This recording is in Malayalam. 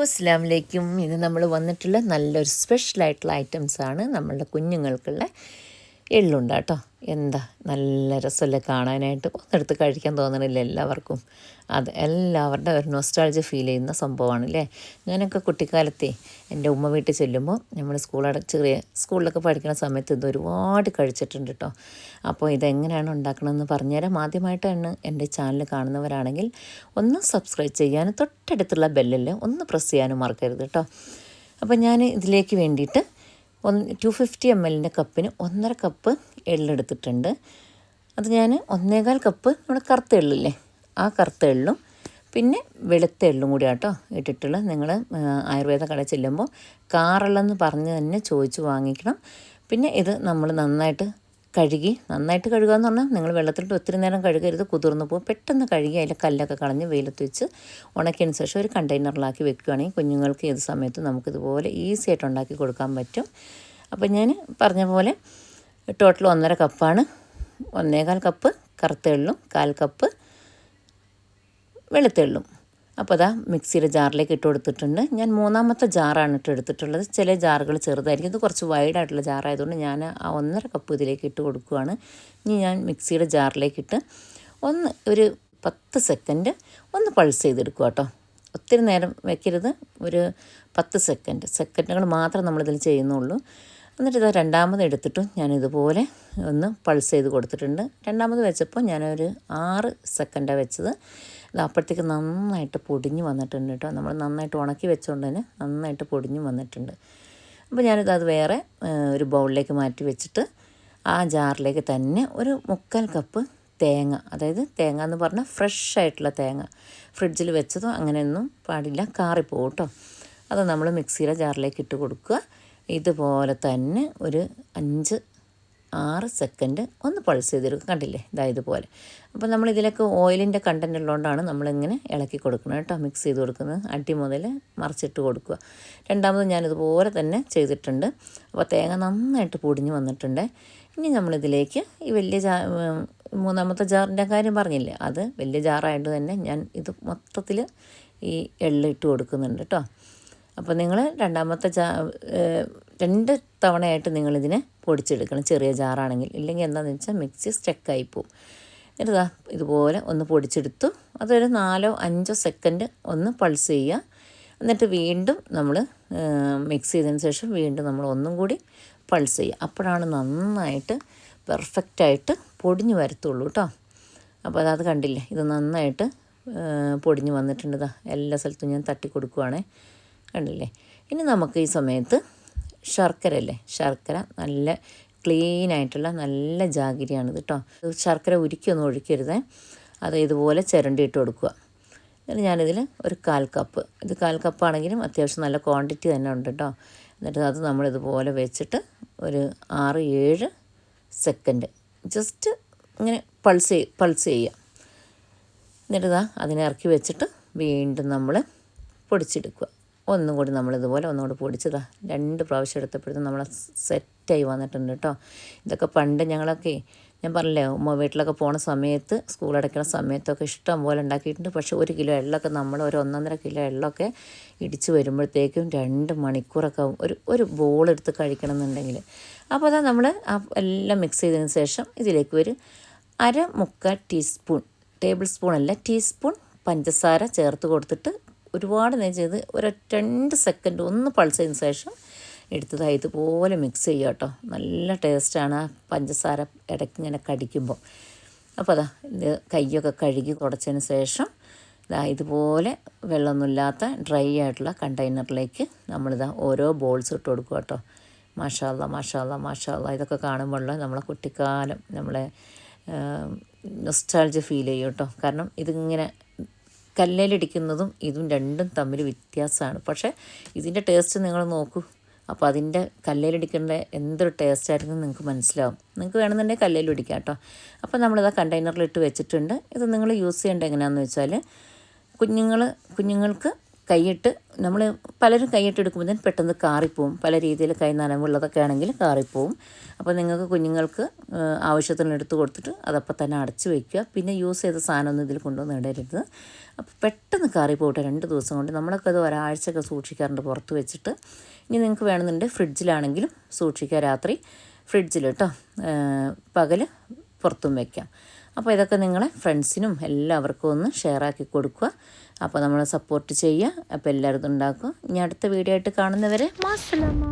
അസ്സാം വലൈക്കും ഇന്ന് നമ്മൾ വന്നിട്ടുള്ള നല്ലൊരു സ്പെഷ്യലായിട്ടുള്ള ഐറ്റംസാണ് നമ്മളുടെ കുഞ്ഞുങ്ങൾക്കുള്ള എള്ളുണ്ട കേട്ടോ. എന്താ നല്ല രസമല്ലേ കാണാനായിട്ട്. ഒന്നെടുത്ത് കഴിക്കാൻ തോന്നണില്ല എല്ലാവർക്കും. അത് എല്ലാവരുടെ ഒരു നൊസ്റ്റാൾജി ഫീൽ ചെയ്യുന്ന സംഭവമാണ് അല്ലേ ഞാനൊക്കെ കുട്ടിക്കാലത്തെ എന്റെ ഉമ്മ വീട്ടിൽ ചെല്ലുമ്പോൾ നമ്മൾ സ്കൂൾ ചെറിയ സ്കൂളിലൊക്കെ പഠിക്കുന്ന സമയത്ത് ഇത് ഒരുപാട് കഴിച്ചിട്ടുണ്ട് കേട്ടോ. അപ്പോൾ ഇതെങ്ങനെയാണ് ഉണ്ടാക്കണമെന്ന് പറഞ്ഞുതരാം. ആദ്യമായിട്ടാണ് എന്റെ ചാനൽ കാണുന്നവരാണെങ്കിൽ ഒന്ന് സബ്സ്ക്രൈബ് ചെയ്യാനും തൊട്ടടുത്തുള്ള ബെല്ലിൽ ഒന്ന് പ്രസ് ചെയ്യാനും മറക്കരുത് കേട്ടോ. അപ്പോൾ ഞാൻ ഇതിലേക്ക് വേണ്ടിയിട്ട് ഒന്ന് ടു ഫിഫ്റ്റി എം എല്ലിന്റെ കപ്പിന് ഒന്നര കപ്പ് എള്ളെടുത്തിട്ടുണ്ട്. അത് ഞാൻ ഒന്നേകാൽ കപ്പ് നമ്മുടെ കറുത്ത എള്ളില്ലേ ആ കറുത്ത എള്ളും പിന്നെ വെളുത്ത എള്ളും കൂടി ആട്ടോ ഇട്ടിട്ടുള്ള നിങ്ങൾ ആയുർവേദ കട ചെല്ലുമ്പോൾ കാറെള്ളെന്ന് പറഞ്ഞ് തന്നെ ചോദിച്ച് വാങ്ങിക്കണം. പിന്നെ ഇത് നമ്മൾ നന്നായിട്ട് കഴുകി നന്നായിട്ട് കഴുകുക എന്ന് പറഞ്ഞാൽ നിങ്ങൾ വെള്ളത്തിലിട്ട് ഒത്തിരി നേരം കഴുകരുത് കുതിർന്നു പോകും. പെട്ടെന്ന് കഴുകി അതിലെ കല്ലൊക്കെ കളഞ്ഞ് വെയിലത്ത് വെച്ച് ഉണക്കിയതിന് ശേഷം ഒരു കണ്ടെയ്നറിലാക്കി വെക്കുകയാണെങ്കിൽ കുഞ്ഞുങ്ങൾക്ക് ഏത് സമയത്തും നമുക്കിതുപോലെ ഈസി ആയിട്ട് ഉണ്ടാക്കി കൊടുക്കാൻ പറ്റും. അപ്പോൾ ഞാൻ പറഞ്ഞ പോലെ ടോട്ടൽ ഒന്നര കപ്പാണ്. ഒന്നേകാൽ കപ്പ് കറുത്ത എള്ളും കാൽ കപ്പ് വെളുത്തുള്ളും അപ്പോൾ അതാ മിക്സിയുടെ ജാറിലേക്ക് ഇട്ട് കൊടുത്തിട്ടുണ്ട്. ഞാൻ മൂന്നാമത്തെ ജാറാണ് ഇട്ട് എടുത്തിട്ടുള്ളത്. ചില ജാറുകൾ ചെറുതായിരിക്കും. ഇത് കുറച്ച് വൈഡായിട്ടുള്ള ജാറായതുകൊണ്ട് ഞാൻ ആ ഒന്നര കപ്പ് ഇതിലേക്ക് ഇട്ട് കൊടുക്കുകയാണ് ഇനി ഞാൻ മിക്സിയുടെ ജാറിലേക്ക് ഇട്ട് ഒന്ന് ഒരു പത്ത് സെക്കൻഡ് ഒന്ന് പൾസ് ചെയ്തെടുക്കുക കേട്ടോ. ഒത്തിരി നേരം വെക്കരുത്. ഒരു പത്ത് സെക്കൻഡ് സെക്കൻഡുകൾ മാത്രം നമ്മളിതിൽ ചെയ്യുന്നുള്ളൂ. എന്നിട്ട് ഇത് രണ്ടാമത് എടുത്തിട്ടും ഞാൻ ഇതുപോലെ ഒന്ന് പൾസ് ചെയ്ത് കൊടുത്തിട്ടുണ്ട്. രണ്ടാമത് വെച്ചപ്പോൾ ഞാനൊരു ആറ് സെക്കൻഡാണ് വെച്ചത്. ഇത് അപ്പോഴത്തേക്ക് നന്നായിട്ട് പൊടിഞ്ഞ് വന്നിട്ടുണ്ട് കേട്ടോ. നമ്മൾ നന്നായിട്ട് ഉണക്കി വെച്ചുകൊണ്ട് തന്നെ നന്നായിട്ട് പൊടിഞ്ഞ് വന്നിട്ടുണ്ട്. അപ്പോൾ ഞാനിത് അത് വേറെ ഒരു ബൗളിലേക്ക് മാറ്റി വെച്ചിട്ട് ആ ജാറിലേക്ക് തന്നെ ഒരു മുക്കാൽ കപ്പ് തേങ്ങ അതായത് തേങ്ങ എന്ന് പറഞ്ഞാൽ ഫ്രഷ് ആയിട്ടുള്ള തേങ്ങ ഫ്രിഡ്ജിൽ വെച്ചതോ അങ്ങനെയൊന്നും പാടില്ല കാറിപ്പോവും കേട്ടോ. അത് നമ്മൾ മിക്സിയുടെ ജാറിലേക്ക് ഇട്ട് കൊടുക്കുക. ഇതുപോലെ തന്നെ ഒരു അഞ്ച് ആറ് സെക്കൻഡ് ഒന്ന് പൾസ് ചെയ്തെടുക്കുക കണ്ടില്ലേ? ഇതായത് പോലെ അപ്പോൾ നമ്മൾ ഇതിലൊക്കെ ഓയിലിന്റെ കണ്ടന്റ് ഉള്ളതുകൊണ്ടാണ് നമ്മളിങ്ങനെ ഇളക്കി കൊടുക്കുന്നത് കേട്ടോ. മിക്സ് ചെയ്ത് കൊടുക്കുന്നത്. അടി മുതൽ മറിച്ചിട്ട് കൊടുക്കുക. രണ്ടാമത് ഞാനിതുപോലെ തന്നെ ചെയ്തിട്ടുണ്ട്. അപ്പോൾ തേങ്ങ നന്നായിട്ട് പൊടിഞ്ഞ് വന്നിട്ടുണ്ട്. ഇനി നമ്മളിതിലേക്ക് ഈ വലിയ ജാ മൂന്നാമത്തെ ജാറിന്റെ കാര്യം പറഞ്ഞില്ലേ? അത് വലിയ ജാറായിട്ട് തന്നെ ഞാൻ ഇത് മൊത്തത്തിൽ ഈ എള്ള് ഇട്ട് കൊടുക്കുന്നുണ്ട് കേട്ടോ. അപ്പോൾ നിങ്ങൾ രണ്ടാമത്തെ ജാ രണ്ട് തവണയായിട്ട് നിങ്ങളിതിനെ പൊടിച്ചെടുക്കണം. ചെറിയ ജാറാണെങ്കിൽ. ഇല്ലെങ്കിൽ എന്താണെന്ന് വെച്ചാൽ മിക്സി സ്റ്റക്കായി പോവും. എന്നിട്ട് ഇതുപോലെ ഒന്ന് പൊടിച്ചെടുത്തു. അതൊരു നാലോ അഞ്ചോ സെക്കൻഡ് ഒന്ന് പൾസ് ചെയ്യുക. എന്നിട്ട് വീണ്ടും നമ്മൾ മിക്സ് ചെയ്തതിന് ശേഷം വീണ്ടും നമ്മൾ ഒന്നും കൂടി പൾസ് ചെയ്യുക. അപ്പോഴാണ് നന്നായിട്ട് പെർഫെക്റ്റായിട്ട് പൊടിഞ്ഞു വരത്തുള്ളൂ കേട്ടോ അപ്പോൾ അത് കണ്ടില്ലേ? ഇത് നന്നായിട്ട് പൊടിഞ്ഞു വന്നിട്ടുണ്ട് എല്ലാ സ്ഥലത്തും ഞാൻ തട്ടി കൊടുക്കുവാണേ. കണ്ടില്ലേ? ഇനി നമുക്ക് ഈ സമയത്ത് ശർക്കര അല്ലേ ശർക്കര നല്ല ക്ലീൻ ആയിട്ടുള്ള നല്ല ജാഗിരിയാണിത് കേട്ടോ ശർക്കര ഉരുക്കിയൊന്നും ഒഴിക്കരുത്. അത് ഇതുപോലെ ചിരണ്ടിയിട്ട് കൊടുക്കുക. എന്നിട്ട് ഞാനിതിൽ ഒരു കാൽ കപ്പ്. ഇത് കാൽ കപ്പാണെങ്കിലും അത്യാവശ്യം നല്ല ക്വാണ്ടിറ്റി തന്നെ ഉണ്ട് കേട്ടോ എന്നിട്ട് അത് നമ്മളിതുപോലെ വെച്ചിട്ട് ഒരു ആറ് ഏഴ് സെക്കൻഡ് ജസ്റ്റ് ഇങ്ങനെ പൾസ് പൾസ് ചെയ്യുക. എന്നിട്ട് ഇതാ അതിനെ ഇറക്കി വെച്ചിട്ട് വീണ്ടും നമ്മൾ പൊടിച്ചെടുക്കുക. ഒന്നും കൂടി നമ്മളിതുപോലെ ഒന്നുകൂടി പൊടിച്ചതാ രണ്ട് പ്രാവശ്യം എടുത്തപ്പോഴത്തും നമ്മൾ സെറ്റായി വന്നിട്ടുണ്ട് കേട്ടോ ഇതൊക്കെ പണ്ട് ഞങ്ങളൊക്കെ ഞാൻ പറഞ്ഞില്ലേ ഉമ്മ വീട്ടിലൊക്കെ പോണ സമയത്ത് സ്കൂൾ അടയ്ക്കുന്ന സമയത്തൊക്കെ ഇഷ്ടം പോലെ ഉണ്ടാക്കിയിട്ടുണ്ട്. പക്ഷേ ഒരു കിലോ എള്ളൊക്കെ നമ്മൾ ഒരു ഒന്നൊന്നര കിലോ എള്ളൊക്കെ ഇടിച്ച് വരുമ്പോഴത്തേക്കും രണ്ട് മണിക്കൂറൊക്കെ ഒരു ഒരു ബോൾ എടുത്ത് കഴിക്കണം എന്നുണ്ടെങ്കിൽ അപ്പോൾ അതാ നമ്മൾ എല്ലാം മിക്സ് ചെയ്തതിന് ശേഷം ഇതിലേക്ക് ഒരു അര മുക്കാൽ ടീസ്പൂൺ ടേബിൾ സ്പൂൺ അല്ല ടീസ്പൂൺ പഞ്ചസാര ചേർത്ത് കൊടുത്തിട്ട് ഒരുപാട് നേരം ചെയ്ത് ഒരു രണ്ട് സെക്കൻഡ് ഒന്ന് പൾസ് ചെയ്തതിന് ശേഷം എടുത്തത് ഇതുപോലെ മിക്സ് ചെയ്യുക കേട്ടോ. നല്ല ടേസ്റ്റാണ് ആ പഞ്ചസാര ഇടയ്ക്ക് ഇങ്ങനെ കടിക്കുമ്പോൾ അപ്പോൾ അതാ ഇത് കൈയൊക്കെ കഴുകി തുടച്ചതിന് ശേഷം ഇതാ ഇതുപോലെ വെള്ളമൊന്നുമില്ലാത്ത ഡ്രൈ ആയിട്ടുള്ള കണ്ടെയ്നറിലേക്ക് നമ്മളിതാ ഓരോ ബോൾസ് ഇട്ട് കൊടുക്കുക കേട്ടോ. മാഷാല്ല മാഷാല്ല മാഷാല്ല ഇതൊക്കെ കാണുമ്പോഴുള്ള നമ്മളെ കുട്ടിക്കാലം നമ്മളെ നൊസ്റ്റാൾജി ഫീൽ ചെയ്യും കേട്ടോ. കാരണം ഇതിങ്ങനെ കല്ലിലിടിക്കുന്നതും ഇതും രണ്ടും തമ്മിൽ വ്യത്യാസമാണ്. പക്ഷേ ഇതിന്റെ ടേസ്റ്റ് നിങ്ങൾ നോക്കൂ. അപ്പോൾ അതിന്റെ കല്ലിലിടിക്കേണ്ട എന്തൊരു ടേസ്റ്റ് ആയിരുന്നു നിങ്ങൾക്ക് മനസ്സിലാവും. നിങ്ങൾക്ക് വേണമെന്നുണ്ടെങ്കിൽ കല്ലിലിടിക്കാം കേട്ടോ. അപ്പോൾ നമ്മളിത് കണ്ടെയ്നറിലിട്ട് വെച്ചിട്ടുണ്ട്. ഇത് നിങ്ങൾ യൂസ് ചെയ്യേണ്ടത് എങ്ങനെയാണെന്ന് വെച്ചാൽ കുഞ്ഞുങ്ങൾ കുഞ്ഞുങ്ങൾക്ക് കൈയിട്ട് നമ്മൾ പലരും കൈയിട്ട് എടുക്കുമ്പോൾ തന്നെ പെട്ടെന്ന് കാറിപ്പോവും. പല രീതിയിൽ കൈ നനവുള്ളതൊക്കെ ആണെങ്കിൽ കാറിപ്പോവും. അപ്പോൾ നിങ്ങൾക്ക് കുഞ്ഞുങ്ങൾക്ക് ആവശ്യത്തിന് എടുത്ത് കൊടുത്തിട്ട് അതപ്പം തന്നെ അടച്ചു വയ്ക്കുക പിന്നെ യൂസ് ചെയ്ത സാധനമൊന്നും ഇതിൽ കൊണ്ടുവന്ന് ഇടരുത്. അപ്പോൾ പെട്ടെന്ന് കാറിപ്പോട്ടെ രണ്ട് ദിവസം കൊണ്ട്. നമ്മളൊക്കെ അത് ഒരാഴ്ചയൊക്കെ സൂക്ഷിക്കാറുണ്ട് പുറത്ത് വെച്ചിട്ട്. ഇനി നിങ്ങൾക്ക് വേണമെന്നുണ്ടെങ്കിൽ ഫ്രിഡ്ജിലാണെങ്കിലും സൂക്ഷിക്കുക രാത്രി. ഫ്രിഡ്ജിൽ കേട്ടോ പകൽ പുറത്തും വയ്ക്കാം അപ്പോൾ ഇതൊക്കെ നിങ്ങളെ ഫ്രണ്ട്സിനും എല്ലാവർക്കും ഒന്ന് ഷെയർ ആക്കി കൊടുക്കുക. അപ്പോൾ നമ്മൾ സപ്പോർട്ട് ചെയ്യുക. അപ്പോൾ എല്ലാവരും ഉണ്ടാക്കുക ഇനി അടുത്ത വീഡിയോ ആയിട്ട് കാണുന്നവരെ മാസലാമ.